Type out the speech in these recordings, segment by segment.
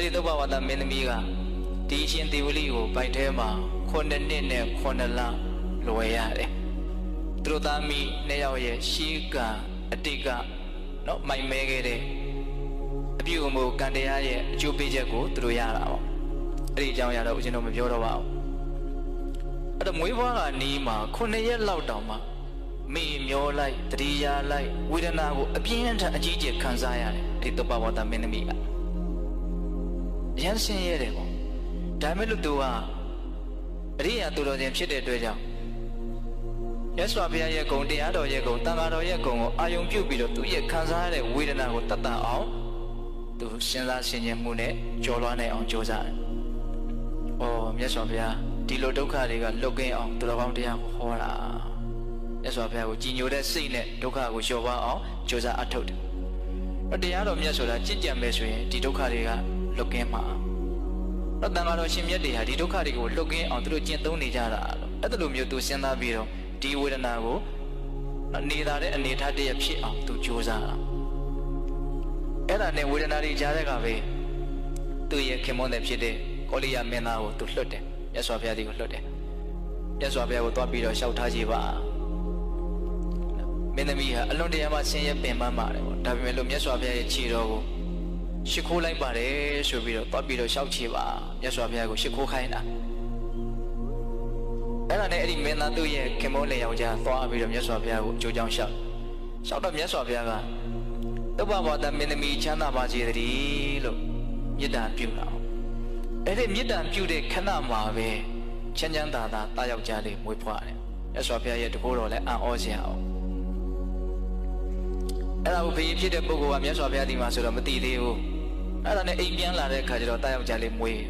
အဲ့ဒီသုဘဝတမင်းသမီးကဒီအရှင်ဒေဝလိကိုဗိုက်ထဲမှာ9နှစ်နဲ့9လလွယ်ရတယ်သူတို့သားမိနှစ်ယောက်ရဲ့ရှေးကအတိတ်ကနော်မိုင်မဲခဲ့တဲ့အပြုအမူကံတရားရဲ့အကျိုးပေးချက်ကိုသူတို့ရတာပေါ့အဲ့ဒီအကြောင်းရတော့ဦးဇင်းတို့မပြောတော့ပါဘူးအဲ့တော့မွေးဖွားကနီးမှာ9ရက်လောက်တောင်မှမေ့မျောလိုက်တတိယလိုက်ဝေဒနာကိုအပြင်းထန်အကြီးကျယ်ခံစားရတယ်ဒီတပဝတ္တမင်းသမီးကအ ရန်ဆင်းရဲတယ်ပေါ့ဒါမဲ့လို့သူကအရိယာသူတော်ချင်းဖြစ်တဲ့အတွက်ကြောင့်ရသော်ဘုရားရဲ့ဂုံတရားတော်ရဲ့ဂုံတန်ခါတော်ရဲ့ဂုံကိုအာယုံပြုတ်ပြီးတော့သူရဲ့ခံစားရတဲ့ဝေဒနာကိုတတ်တတ်အောင်သူစဉ်းစားဆင်ခြင်မှုနဲ့ကြော်လွှားနိုင်အောင်ကြိုးစားတယ်။အော်မြတ်စွာဘုရားဒီလိုဒုက္ခတွေကလွတ်ကင်းအောင်သူတော်ကောင်းတရားကိုဟောတာ။မြတ်စွာဘုရားကိုကြည်ညိုတဲ့စိတ်နဲ့ဒုက္ခကိုလျှော့ပါအောင်ကြိုးစားအထောက်တယ်။အတရားတော်မြတ်ဆိုတာကြင်ကြံပဲဆိုရင်ဒီဒုက္ခတွေက လွတ်ကင်းမှာ။တော့တန်ခါတော်ရှင်မြတ်တွေဟာဒီဒုက္ခတွေကိုလွတ်ကင်းအောင်သူတို့ကျင့်သုံးနေကြတာလို့အဲ့ဒါလိုမျိုးသူစဉ်းစားပြီးတော့ဒီဝေဒနာကိုနေတာတဲ့အနေထားတည်းဖြစ်အောင်သူကြိုးစားတာအဲ့ဒါနဲ့ဝေဒနာတွေကြားတဲ့ကပဲသူ့ရဲ့ခင်မွန်းတဲ့ဖြစ်တဲ့ကောလိယမင်းသားကိုသူလွတ်တယ်မြတ်စွာဘုရားဒီကိုလွတ်တယ်မြတ်စွာဘုရားကိုသွားပြီးတော့လျှောက်ထားကြည့်ပါမင်းသမီးဟာအလွန်တရာမှဆင်းရဲပင်ပန်းပါတယ်ပေါ့ဒါပေမဲ့လို့မြတ်စွာဘုရားရဲ့ခြေတော်ကို ရှ िख ိုးလိုက်ပါတယ်ဆိုပြီးတော့သွားပြီးတော့လျှောက်ချပါမြတ်စွာဘုရားကိုရှ िख ိုးခိုင်းတာအဲ့ဒါနဲ့အဲ့ဒီမင်းသားသူ့ရဲ့ခင်မောလေယောက်ျားသွားပြီးတော့မြတ်စွာဘုရားကိုအကျိုးကြောင့်လျှောက်လျှောက်တော့မြတ်စွာဘုရားကတုပ္ပဘောတမင်းသမီးချမ်းသာပါစေတည်းလို့မေတ္တာပြုတာအဲ့ဒီမေတ္တာပြုတဲ့ခဏမှာပဲချမ်းချမ်းသာသာတာယောက်ျားလေးမွေးဖွားတယ်မြတ်စွာဘုရားရဲ့တကိုးတော်လည်းအံ့ဩစရာအောင်အဲ့ဒါကိုဖေးဖြစ်တဲ့ပုဂ္ဂိုလ်ကမြတ်စွာဘုရားဒီမှာဆိုတော့မသိသေးဘူး အဲ့ဒါနဲ့အိမ်ပြန်လာတဲ့အခါကျတော့တာယောက်ျားလေးမွေး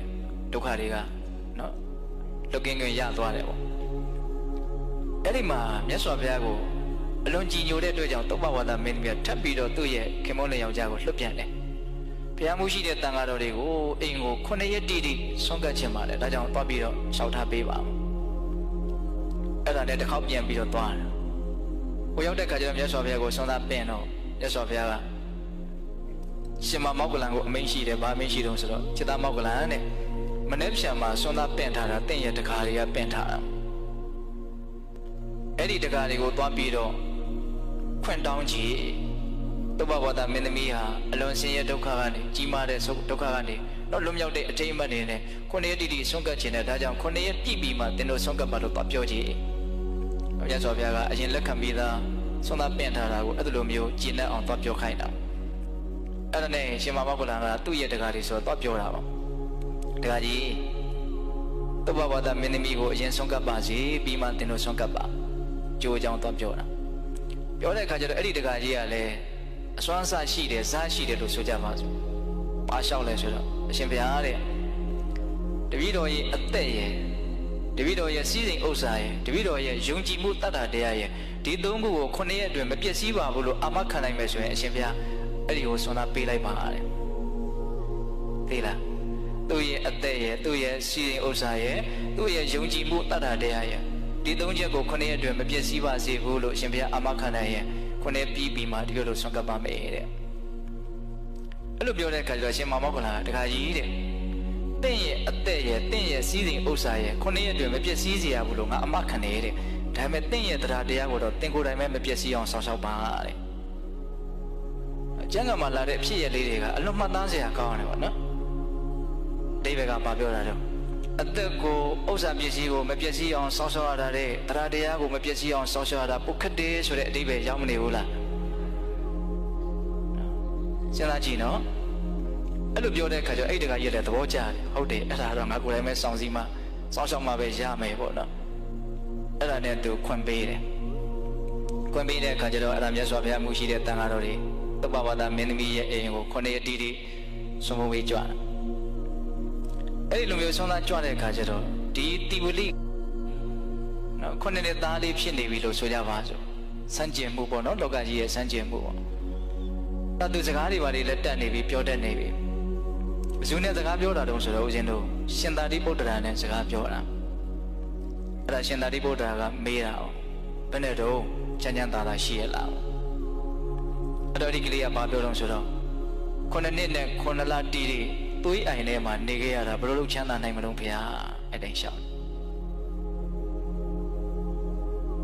ဒုက္ခတွေကနော်လွတ်ကင်းကင်းရသွားတယ်ပေါ့အဲ့ဒီမှာမြတ်စွာဘုရားကိုအလွန်ကြည်ညိုတဲ့အတွက်ကြောင့်တုပ္ပဝါဒမင်းကြီးကထပ်ပြီးတော့သူ့ရဲ့ခင်မောလင်ယောက်ျားကိုလွတ်ပြန်တယ်ဘုရားမှုရှိတဲ့တန်ဃာတော်တွေကိုအိမ်ကိုခုနှစ်ရက်တိတိဆုံးကတ်ခြင်းပါတယ်ဒါကြောင့်သွားပြီးတော့ရှောက်ထားပေးပါဦးအဲ့ဒါနဲ့တစ်ခေါက်ပြန်ပြီးတော့သွားတယ်ဟိုရောက်တဲ့ခါကျတော့မြတ်စွာဘုရားကိုဆွမ်းသားပင့်တော့မြတ်စွာဘုရားက ရှင်မမောက်ကလန်ကိုအမိန့်ရှိတယ်ဗာအမိန့်ရှိတော့ဆိုတော့จิตမောက်ကလန်နဲ့မနေ့ဖြန်မှာဆွမ်းသားပင့်ထားတာတင့်ရဲ့တကားတွေကပင့်ထားတာအဲ့ဒီတကားတွေကိုသွားပြီးတော့ခွင့်တောင်းကြည့်တုပ္ပဝတ္တမင်းသမီးဟာအလွန်ဆင်းရဲဒုက္ခကနေကြီးမားတဲ့ဒုက္ခကနေတော့လွတ်မြောက်တဲ့အထိမ်းအမှတ်တွေနဲ့ခုနှစ်ရက်တိတိဆုံးကတ်ခြင်းနဲ့ဒါကြောင့်ခုနှစ်ရက်ပြည့်ပြီးမှသင်တို့ဆုံးကတ်ပါလို့သွားပြောကြည့်မြတ်စွာဘုရားကအရင်လက်ခံပြီးသားဆွမ်းသားပင့်ထားတာကိုအဲ့လိုမျိုးကျင့်တတ်အောင်သွားပြောခိုင်းတာ အဲ့ဒါနဲ့ရှင်မမောကလန်ကသူ့ရဲ့တကားတွေဆိုတော့သွားပြောတာပါတကားကြီးတုပ္ပဝတ္တမင်းသမီးကိုအရင်ဆုံးကတ်ပါစေပြီးမှသင်တို့ဆုံးကတ်ပါကြိုးကြောင်သွားပြောတာပြောတဲ့အခါကျတော့အဲ့ဒီတကာကြီးကလည်းအစွမ်းအစရှိတယ်ဇာရှိတယ်လို့ဆိုကြပါစို့ပါလျှောက်လဲဆိုတော့အရှင်ဘုရားတဲ့တပည့်တော်ရဲ့အသက်ရဲ့တပည့်တော်ရဲ့စီးစိမ်ဥစ္စာရဲ့တပည့်တော်ရဲ့ယုံကြည်မှုတတ်တာတရားရဲ့ဒီသုံးခုကိုခုနှစ်ရက်အတွင်းမပြည့်စည်ပါဘူးလို့အာမခံနိုင်မယ်ဆိုရင်အရှင်ဘုရား အဲ့ဒီကိုဆွမ်းသာပေးလိုက်ပါတဲ့သိလားသူ့ရဲ့အသက်ရဲ့သူ့ရဲ့စီးစိမ်ဥစ္စာရဲ့သူ့ရဲ့ယုံကြည်မှုတတ်တာတရားရဲ့ဒီသုံးချက်ကိုခုနှစ်ရက်အတွင်းမပြည့်စည်ပါစေဘူးလို့အရှင်ဘုရားအာမခံနိုင်ရင်ခုနှစ်ပြီးပြီးမှဒီလိုလိုဆွမ်းကပ်ပါမယ်တဲ့အဲ့လိုပြောတဲ့အခါကျတော့ရှင်မောင်မောက်ကလာတခါကြီးတဲ့တင့်ရဲ့အသက်ရဲ့တင့်ရဲ့စီးစိမ်ဥစ္စာရဲ့ခုနှစ်ရက်အတွင်းမပြည့်စည်စေရဘူးလို့ငါအမခံနေတဲ့ဒါပေမဲ့တင့်ရဲ့တရားတရားကိုတော့တင်ကိုယ်တိုင်ပဲမပြည့်စည်အောင်ဆောင်ရှောက်ပါတဲ့အ ကျမ်းကမှာလာတဲ့အဖြစ်ရလေးတွေကအလွန်မှတ်သားစရာကောင်းတယ်ပေါ့နော်အတိဘကဘာပြောတာတော့အသက်ကိုဥစ္စာပစ္စည်းကိုမပျက်စီးအောင်စောင့်ရှောက်ရတာတဲ့တရားတရားကိုမပျက်စီးအောင်စောင့်ရှောက်ရတာပုခတ်တယ်ဆိုတဲ့အတိပဲရောက်မနေဘူးလားစဉ်းစားကြည့်နော်အဲ့လိုပြောတဲ့အခါကျအဲ့တကကြီးလည်းသဘောကျတယ်ဟုတ်တယ်အဲ့ဒါတော့ငါကိုယ်တိုင်ပဲစောင့်စည်းမှစောင့်ရှောက်မှပဲရမယ်ပေါ့နော်အဲ့ဒါနဲ့သူခွင့်ပေးတယ်ခွင့်ပေးတဲ့အခါကျတော့အဲ့ဒါမြတ်စွာဘုရားမူရှိတဲ့တန်ဃာတော်တွေ တပ္ပဝါဒမင်းသမီးရဲ့အိမ်ကိုခုနှစ်အတီးတီဆုံးမဝေးကြွတာအဲ့ဒီလိုမျိုးဆုံးသားကြွတဲ့အခါကျတော့ဒီတိဝလိနော်ခုနှစ်နှစ်သားလေးဖြစ်နေပြီလို့ဆိုကြပါစို့စံကျင်မှုပေါ့နော်လောကကြီးရဲ့စံကျင်မှုပေါ့တသူစကားတွေပါလေလက်တက်နေပြီပြောတတ်နေပြီဘယ်သူနဲ့စကားပြောတာတုံးဆိုတော့ဦးဇင်းတို့ရှင်သာတိပုတ္တရာနဲ့စကားပြောတာအဲ့ဒါရှင်သာတိပုတ္တရာကမေးတာ哦ဘယ်နဲ့တော့ချမ်းချမ်းသာသာရှိရလား အဲ့တော့ဒီကလေးကဘာပြောတော့ဆိုတော့ခုနှစ်နှစ်နဲ့ခုနှစ်လတီးတီသွေးအိုင်ထဲမှာနေခဲ့ရတာဘယ်လိုလုပ်ချမ်းသာနိုင်မလို့ဖရားအဲ့တိုင်းရှောက်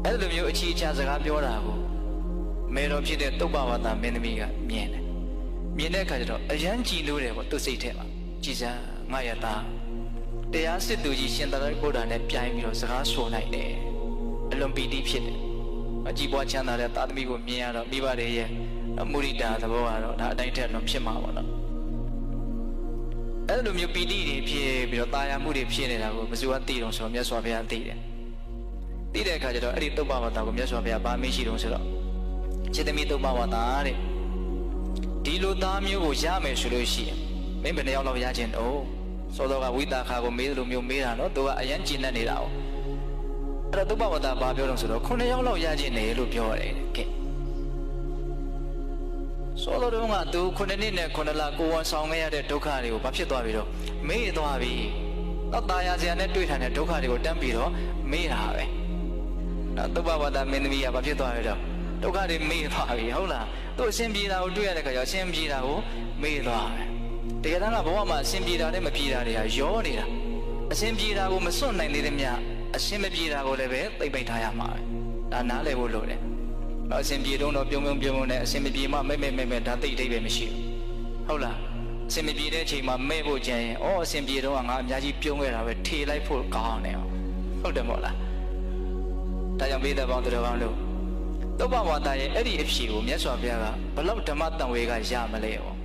အဲ့လိုမျိုးအချီအချာစကားပြောတာကိုမေတော်ဖြစ်တဲ့တုပ္ပဝါဒမင်းသမီးကမြင်တယ်မြင်တဲ့အခါကျတော့အယမ်းကြည်လို့တယ်ပေါ့သူစိတ်ထဲမှာကြည်စမ်းငါရတာတရားစစ်သူကြီးရှင်သာရိပုတ္တရာနဲ့ပြိုင်ပြီးတော့စကားဆိုနိုင်တယ်အလွန်ပီတိဖြစ်တယ်အကြည်ပွားချမ်းသာတဲ့သာသမီကိုမြင်ရတော့မိဘတွေရဲ့ မုရိတာသဘောကတော့ဒါအတိုင်းထက်လွန်ဖြစ်မှာပေါ့နော်အဲ့လိုမျိုးပီတိတွေဖြစ်ပြီးတော့တာယာမှုတွေဖြစ်နေတာကိုဘယ်သူကသိတော့ဆိုတော့မြတ်စွာဘုရားသိတယ်သိတဲ့အခါကျတော့အဲ့ဒီတုပ္ပဝါဒကိုမြတ်စွာဘုရားဗာမရှိတော့ဆိုတော့จิตသမီးတုပ္ပဝါဒတဲ့ဒီလိုသားမျိုးကိုရမယ်ဆိုလို့ရှိရင်မင်းဘယ်နှယောက်လောက်ရခြင်းတော့စောစောကဝိတာခါကိုမေးသလိုမျိုးမေးတာနော်သူကအယံကျဉ်တတ်နေတာ哦အဲ့တော့တုပ္ပဝါဒဘာပြောတော့ဆိုတော့9ယောက်လောက်ရခြင်းတယ်လို့ပြောရတယ်ကဲ စောစောတုန်းကသူ9နှစ်နဲ့9လကိုဝန်ဆောင်ခဲ့ရတဲ့ဒုက္ခတွေကိုဘာဖြစ်သွားပြီတော့မေးသွားပြီတော့ตายရစရာနဲ့တွေ့ထားတဲ့ဒုက္ခတွေကိုတန်းပြီးတော့မေးတာပဲနော်တုပ္ပဝါဒမင်းသမီးကဘာဖြစ်သွားရတော့ဒုက္ခတွေမေးသွားပြီဟုတ်လားသူအရှင်ပြေတာကိုတွေ့ရတဲ့ခါကျအရှင်ပြေတာကိုမေးသွားတယ်တကယ်တမ်းကဘဝမှာအရှင်ပြေတာနဲ့မပြေတာတွေကရောနေတာအရှင်ပြေတာကိုမစွန့်နိုင်သေးတဲ့မြတ်အရှင်မပြေတာကိုလည်းပဲသိမ့်ပိတ်ထားရမှာပဲဒါနားလည်ဖို့လိုတယ် တော့အရှင်ပြေတော့တော့ပြုံပြုံပြုံပြုံနဲ့အရှင်မပြေမှမဲ့မဲ့မဲ့မဲ့ဒါသိအတိတ်ပဲမရှိဘူးဟုတ်လားအရှင်မပြေတဲ့အချိန်မှာမဲ့ဖို့ကြံရင်ဩအရှင်ပြေတော့ကငါအများကြီးပြုံးခဲ့တာပဲထေလိုက်ဖို့ကောင်းတယ်ဟုတ်တယ်မို့လားဒါကြောင့်ပေးတဲ့ပေါင်းတော်ကောင်းလို့သုဘဝါဒရဲ့အဲ့ဒီအဖြေကိုမြတ်စွာဘုရားကဘလောက်ဓမ္မတန်ဝေကရမလဲပေါ့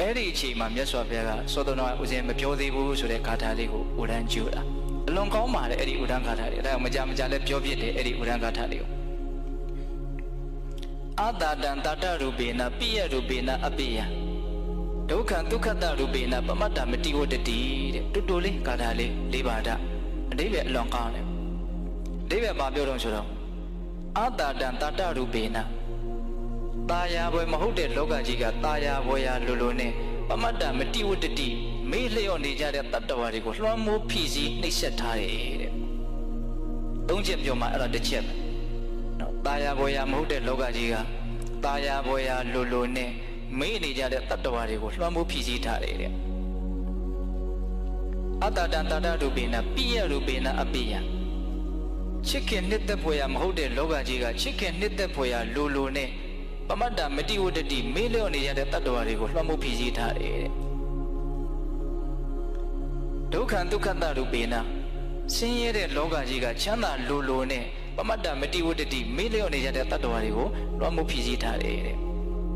အဲ့ဒီအချိန်မှာမြတ်စွာဘုရားကသောတော်တော်ဦးဇင်းမပြောသေးဘူးဆိုတဲ့ဂါထာလေးကိုဥဒန်းကျူတာအလွန်ကောင်းပါတယ်အဲ့ဒီဥဒန်းဂါထာလေးဒါကြောင့်မကြမကြလဲပြောပြတယ်အဲ့ဒီဥဒန်းဂါထာလေးကို အာတာတံတတရူပေနပိယရူပေနအပိယဒုက္ခံဒုက္ခတရူပေနပမတ္တမတိဝတ္တတိတဲ့တူတူလေးဂါထာလေးလေးပါဒအတိပ္ပယ်အလွန်ကောင်းတယ်အတိပ္ပယ်ဘာပြောတော့ဆိုတော့အာတာတံတတရူပေနตาယာဘွယ်မဟုတ်တဲ့လောကကြီးကตาယာဘွယ်ရာလိုလိုနဲ့ပမတ္တမတိဝတ္တတိမေးလျော့နေကြတဲ့တတ္တဝါတွေကိုလွှမ်းမိုးဖြည့်ဆည်းနှိပ်စက်ထားတယ်တဲ့သုံးချက်ပြောမှအဲ့ဒါတစ်ချက်ပဲနော် ตาယာဘွယ်ရာမဟုတ်တဲ့လောကကြီးကตาယာဘွယ်ရာလိုလိုနဲ့မေးနေကြတဲ့တတ္တဝါတွေကိုလွှမ်းမိုးဖြည့်ဆည်းထားတယ်တဲ့အတ္တတံတတ္တရူပေနပိယရူပေနအပိယချစ်ခင်နှစ်သက်ဖွယ်ရာမဟုတ်တဲ့လောကကြီးကချစ်ခင်နှစ်သက်ဖွယ်ရာလိုလိုနဲ့ပမတ္တမတိဝတ္တတိမေးလျော့နေရတဲ့တတ္တဝါတွေကိုလွှမ်းမိုးဖြည့်ဆည်းထားတယ်တဲ့ဒုက္ခဒုက္ခတရူပေနဆင်းရဲတဲ့လောကကြီးကချမ်းသာလိုလိုနဲ့ ပမတ္တမတိဝတ္တတိမေးလျော့နေရတဲ့တတ္တဝါတွေကိုလွှမ်းမိုးဖြည့်ဆည်းထားတယ်တဲ့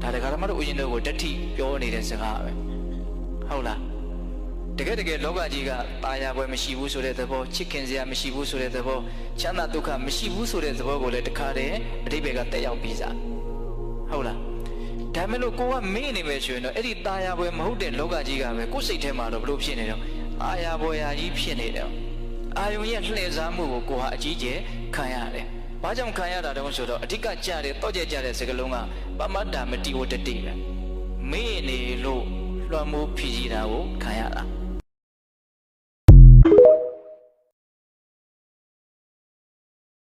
ဒါတက္ကရာမတို့ဥယျာဉ်တို့ကိုတတိပြောနေတဲ့စကားပဲဟုတ်လားတကယ်တကယ်လောကကြီးကตายာပွဲမရှိဘူးဆိုတဲ့သဘောချစ်ခင်စရာမရှိဘူးဆိုတဲ့သဘောချမ်းသာဒုက္ခမရှိဘူးဆိုတဲ့သဘောကိုလည်းတခါတည်းအတိပ္ပယ်ကတက်ရောက်ပြီးစားဟုတ်လားဒါမဲ့လို့ကိုကမေ့နေမယ်ဆိုရင်တော့အဲ့ဒီตายာပွဲမဟုတ်တဲ့လောကကြီးကပဲကိုယ်စိတ်ထဲမှာတော့ဘလို့ဖြစ်နေတော့အာယာပွဲရာကြီးဖြစ်နေတယ် အာယုံရဲ့လှည့်စားမှုကိုကိုဟာအကြီးကျယ်ခံရတယ်။ဘာကြောင့်ခံရတာတုံးဆိုတော့အဓိကကြတဲ့တောကြကြတဲ့စကလုံးကပမတ္တာမတိဝတ္တတိပဲ။မေ့နေလို့လွှမ်းမိုးဖြည့်စည်းတာကိုခံရတာ။